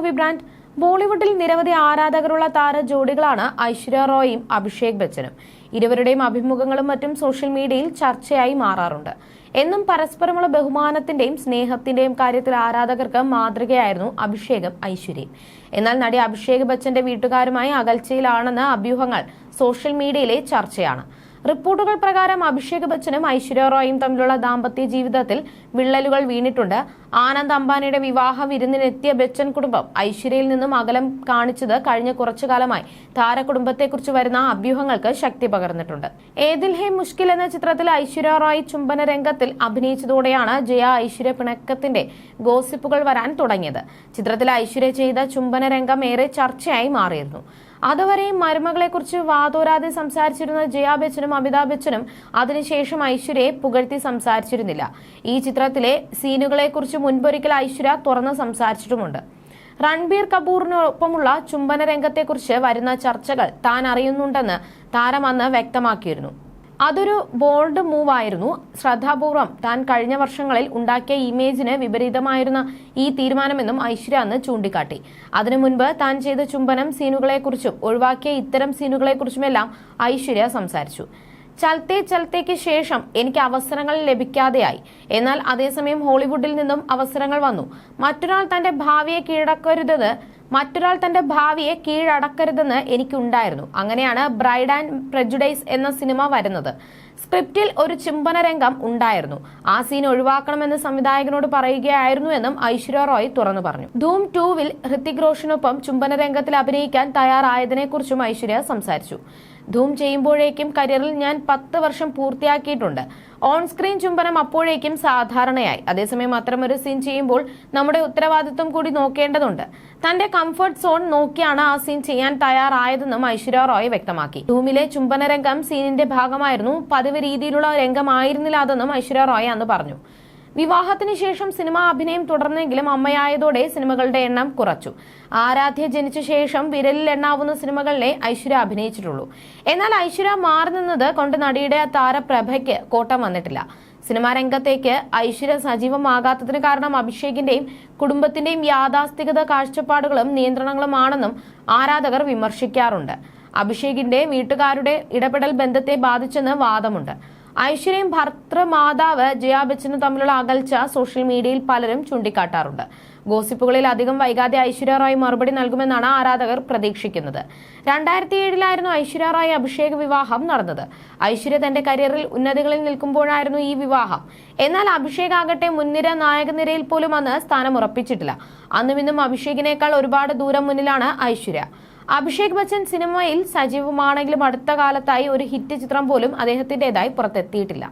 Brand ബോളിവുഡിൽ നിരവധി ആരാധകരുള്ള താര ജോഡികളാണ് ഐശ്വര്യ റോയും അഭിഷേക് ബച്ചനും. ഇരുവരുടെയും അഭിമുഖങ്ങളും മറ്റും സോഷ്യൽ മീഡിയയിൽ ചർച്ചയായി മാറാറുണ്ട്. എന്നും പരസ്പരമുള്ള ബഹുമാനത്തിന്റെയും സ്നേഹത്തിന്റെയും കാര്യത്തിൽ ആരാധകർക്ക് മാതൃകയായിരുന്നു അഭിഷേകം ഐശ്വര്യയും. എന്നാൽ നടി അഭിഷേക് ബച്ചന്റെ വീട്ടുകാരുമായി അകൽച്ചയിലാണെന്ന അഭ്യൂഹങ്ങൾ സോഷ്യൽ മീഡിയയിലെ ചർച്ചയാണ്. റിപ്പോർട്ടുകൾ പ്രകാരം അഭിഷേക് ബച്ചനും ഐശ്വര്യ റോയും തമ്മിലുള്ള ദാമ്പത്യ ജീവിതത്തിൽ വിള്ളലുകൾ വീണിട്ടുണ്ട്. ആനന്ദ് അംബാനിയുടെ വിവാഹ വിരുന്നിനെത്തിയ ബച്ചൻ കുടുംബം ഐശ്വര്യയിൽ നിന്നും അകലം കാണിച്ചത് കഴിഞ്ഞ കുറച്ചു കാലമായി താരകുടുംബത്തെക്കുറിച്ച് വരുന്ന അഭ്യൂഹങ്ങൾക്ക് ശക്തി പകർന്നിട്ടുണ്ട്. ഏതിൽ ഹേ മുഷ്കിൽ എന്ന ചിത്രത്തിൽ ഐശ്വര്യ റോയ് ചുംബന രംഗത്തിൽ അഭിനയിച്ചതോടെയാണ് ജയ ഐശ്വര്യ പിണക്കത്തിന്റെ ഗോസിപ്പുകൾ വരാൻ തുടങ്ങിയത്. ചിത്രത്തിൽ ഐശ്വര്യ ചെയ്ത ചുംബന രംഗം ഏറെ ചർച്ചയായി മാറിയിരുന്നു. അതുവരെയും മരുമകളെക്കുറിച്ച് വാതോരാതെ സംസാരിച്ചിരുന്ന ജയാ ബച്ചനും അമിതാഭ് ബച്ചനും അതിനുശേഷം ഐശ്വര്യയെ പുകഴ്ത്തി സംസാരിച്ചിരുന്നില്ല. ഈ ചിത്രത്തിലെ സീനുകളെക്കുറിച്ച് മുൻപൊരിക്കൽ ഐശ്വര്യ തുറന്ന് സംസാരിച്ചിട്ടുമുണ്ട്. രൺബീർ കപൂറിനൊപ്പമുള്ള ചുംബന രംഗത്തെക്കുറിച്ച് വരുന്ന ചർച്ചകൾ താൻ അറിയുന്നുണ്ടെന്ന് താരം അന്ന് വ്യക്തമാക്കിയിരുന്നു. അതൊരു ബോൾഡ് മൂവ് ആയിരുന്നു ശ്രദ്ധാപൂർവം താൻ കഴിഞ്ഞ വർഷങ്ങളിൽ ഉണ്ടാക്കിയ ഇമേജിന് വിപരീതമായിരുന്ന ഈ തീരുമാനമെന്നും ഐശ്വര്യ അന്ന് ചൂണ്ടിക്കാട്ടി. അതിനു മുൻപ് താൻ ചെയ്ത ചുംബനം സീനുകളെക്കുറിച്ചും ഒഴിവാക്കിയ ഇത്തരം സീനുകളെക്കുറിച്ചുമെല്ലാം ഐശ്വര്യ സംസാരിച്ചു. ചലത്തെ ചലത്തേക്ക് ശേഷം എനിക്ക് അവസരങ്ങൾ ലഭിക്കാതെയായി. എന്നാൽ അതേസമയം ഹോളിവുഡിൽ നിന്നും അവസരങ്ങൾ വന്നു. മറ്റൊരാൾ തന്റെ ഭാവിയെ കീഴടക്കരുതെന്ന് മറ്റൊരാൾ തന്റെ ഭാവിയെ കീഴടക്കരുതെന്ന് എനിക്കുണ്ടായിരുന്നു. അങ്ങനെയാണ് ബ്രൈഡ് ആൻഡ് പ്രജുഡൈസ് എന്ന സിനിമ വരുന്നത്. സ്ക്രിപ്റ്റിൽ ഒരു ചുംബന രംഗം ഉണ്ടായിരുന്നു. ആ സീൻ ഒഴിവാക്കണമെന്ന് സംവിധായകനോട് പറയുകയായിരുന്നു എന്നും ഐശ്വര്യ റോയ് തുറന്നു പറഞ്ഞു. ധൂം ടൂവിൽ ഹൃത്തിക് റോഷനൊപ്പം ചുംബന രംഗത്തിൽ അഭിനയിക്കാൻ തയ്യാറായതിനെക്കുറിച്ചും ഐശ്വര്യ സംസാരിച്ചു. ധൂം ചെയ്യുമ്പോഴേക്കും കരിയറിൽ ഞാൻ പത്ത് വർഷം പൂർത്തിയാക്കിയിട്ടുണ്ട്. ഓൺ സ്ക്രീൻ ചുംബനം അപ്പോഴേക്കും സാധാരണയായി. അതേസമയം അത്തരമൊരു സീൻ ചെയ്യുമ്പോൾ നമ്മുടെ ഉത്തരവാദിത്വം കൂടി നോക്കേണ്ടതുണ്ട്. തന്റെ കംഫർട്ട് സോൺ നോക്കിയാണ് ആ സീൻ ചെയ്യാൻ തയ്യാറായതെന്നും ഐശ്വര്യ റോയ് വ്യക്തമാക്കി. ധൂമിലെ ചുംബന രംഗം സീനിന്റെ ഭാഗമായിരുന്നു. പതിവ് രീതിയിലുള്ള രംഗമായിരുന്നില്ല അതെന്നും ഐശ്വര്യ റോയ് അന്ന് പറഞ്ഞു. വിവാഹത്തിന് ശേഷം സിനിമാ അഭിനയം തുടർന്നെങ്കിലും അമ്മയായതോടെ സിനിമകളുടെ എണ്ണം കുറച്ചു. ആരാധ്യ ജനിച്ച ശേഷം വിരലിൽ എണ്ണാവുന്ന സിനിമകളിലെ ഐശ്വര്യ അഭിനയിച്ചിട്ടുള്ളൂ. എന്നാൽ ഐശ്വര്യ മാറി നിന്നത് കൊണ്ട് നടിയുടെ താരപ്രഭയ്ക്ക് കോട്ടം വന്നിട്ടില്ല. സിനിമാ രംഗത്തേക്ക് ഐശ്വര്യ സജീവമാകാത്തതിന് കാരണം അഭിഷേകിന്റെയും കുടുംബത്തിന്റെയും യാഥാസ്ഥികത കാഴ്ചപ്പാടുകളും നിയന്ത്രണങ്ങളുമാണെന്നും ആരാധകർ വിമർശിക്കാറുണ്ട്. അഭിഷേകിന്റെ വീട്ടുകാരുടെ ഇടപെടൽ ബന്ധത്തെ ബാധിച്ചെന്ന് വാദമുണ്ട്. ഐശ്വര്യയും ഭർത്തൃമാതാവ് ജയാ ബച്ചനും തമ്മിലുള്ള അകൽച്ച സോഷ്യൽ മീഡിയയിൽ പലരും ചൂണ്ടിക്കാട്ടാറുണ്ട്. ഗോസിപ്പുകളിൽ അധികം വൈകാതെ ഐശ്വര്യ റായ് മറുപടി നൽകുമെന്നാണ് ആരാധകർ പ്രതീക്ഷിക്കുന്നത്. രണ്ടായിരത്തി ഏഴിലായിരുന്നു ഐശ്വര്യ റായ് അഭിഷേക് വിവാഹം നടന്നത്. ഐശ്വര്യ തന്റെ കരിയറിൽ ഉന്നതികളിൽ നിൽക്കുമ്പോഴായിരുന്നു ഈ വിവാഹം. എന്നാൽ അഭിഷേക് ആകട്ടെ മുൻനിര നായകനിരയിൽ പോലും അന്ന് സ്ഥാനം ഉറപ്പിച്ചിട്ടില്ല അന്നുമിന്നും അഭിഷേകിനേക്കാൾ ഒരുപാട് ദൂരം മുന്നിലാണ് ഐശ്വര്യ. അഭിഷേക് ബച്ചൻ സിനിമയിൽ സജീവമാണെങ്കിലും അടുത്ത കാലത്തായി ഒരു ഹിറ്റ് ചിത്രം പോലും അദ്ദേഹത്തിന്റെതായി പുറത്തെത്തിയിട്ടില്ല.